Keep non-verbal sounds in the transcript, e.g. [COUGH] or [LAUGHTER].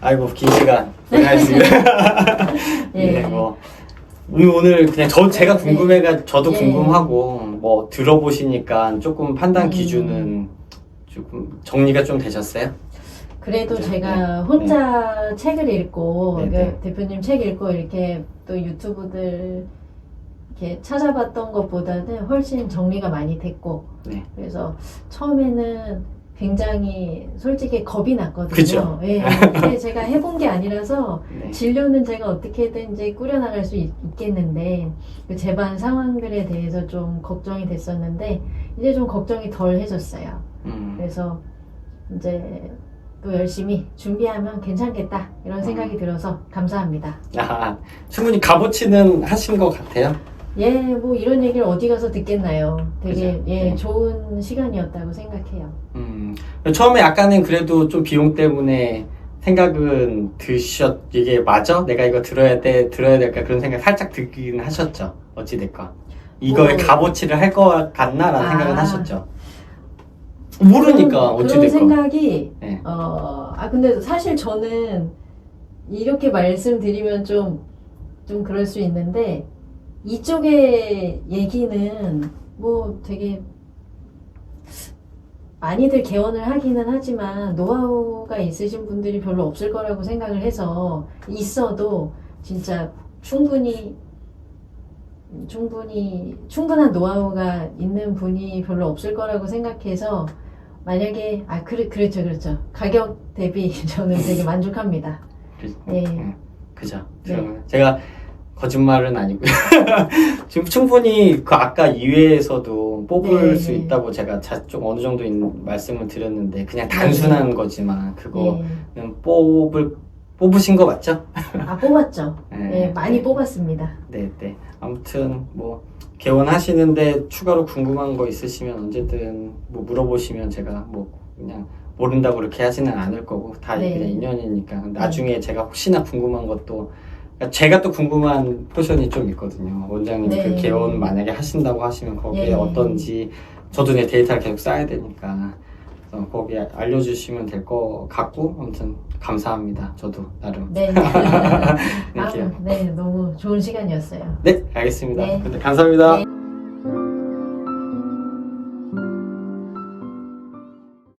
아이고 긴 시간 고생하셨습니다. [LAUGHS] 예. 네, 뭐 오늘 오늘 그냥 저 제가 궁금해가 저도 예. 궁금하고 뭐 들어보시니까 조금 판단 음. 기준은 조금 정리가 좀 되셨어요? 그래도 그죠? 제가 혼자 책을 읽고 네, 그 네. 대표님 책 읽고 이렇게 또 유튜브들 이렇게 찾아봤던 것보다는 훨씬 정리가 많이 됐고 네. 그래서 처음에는 굉장히 솔직히 겁이 났거든요. 그죠? 예, 이게 제가 해본 게 아니라서 네. 진료는 제가 어떻게든 이제 꾸려나갈 수 있, 겠는데그 재반 상황들에 대해서 좀 걱정이 됐었는데 이제 좀 걱정이 덜 해졌어요. 음. 그래서 이제 또 열심히 준비하면 괜찮겠다 이런 생각이 음. 들어서 감사합니다. 아, 충분히 값어치는 하신 것 같아요. 예, 뭐 이런 얘기를 어디 가서 듣겠나요? 되게 그죠? 예 네. 좋은 시간이었다고 생각해요. 음, 처음에 약간은 그래도 좀 비용 때문에 생각은 드셨, 이게 맞아? 내가 이거 들어야 돼, 들어야 될까? 그런 생각 살짝 들긴 하셨죠. 어찌됐건. 이거에 뭐- 값어치를 할 것 같나라는 아. 생각은 하셨죠. 모르니까, 그런, 그런 어찌됐건. 생각이 네. 어, 아 근데 사실 저는 이렇게 말씀드리면 좀 좀 그럴 수 있는데 이쪽의 얘기는 뭐 되게 많이들 개원을 하기는 하지만 노하우가 있으신 분들이 별로 없을 거라고 생각을 해서 있어도 진짜 충분히 충분히 충분한 노하우가 있는 분이 별로 없을 거라고 생각해서 만약에 아 그래 그렇죠 그렇죠 가격 대비 [LAUGHS] 저는 되게 만족합니다. 그, 네. 음, 그죠. 네. 제가 거짓말은 아니고요. [LAUGHS] 지금 충분히 그 아까 이외에서도 뽑을 네. 수 있다고 제가 자, 좀 어느 정도 있는 말씀을 드렸는데 그냥 단순한 거지만 그거 네. 는 뽑을 뽑으신 거 맞죠? 아 뽑았죠. [LAUGHS] 네. 네, 많이 뽑았습니다. 네, 네. 아무튼 뭐 개원하시는데 추가로 궁금한 거 있으시면 언제든 뭐 물어보시면 제가 뭐 그냥 모른다고 그렇게 하지는 않을 거고 다 네. 그냥 인연이니까 나중에 제가 혹시나 궁금한 것도 제가 또 궁금한 포션이 좀 있거든요. 원장님 네. 그 개원 만약에 하신다고 하시면 거기에 네. 어떤지 저도 이제 데이터를 계속 쌓아야 되니까 그래서 거기에 알려주시면 될 것 같고 아무튼 감사합니다. 저도 나름 네. [LAUGHS] 네, 아, 기억. 네, 너무 좋은 시간이었어요. 네, 알겠습니다. 네. 감사합니다. 네.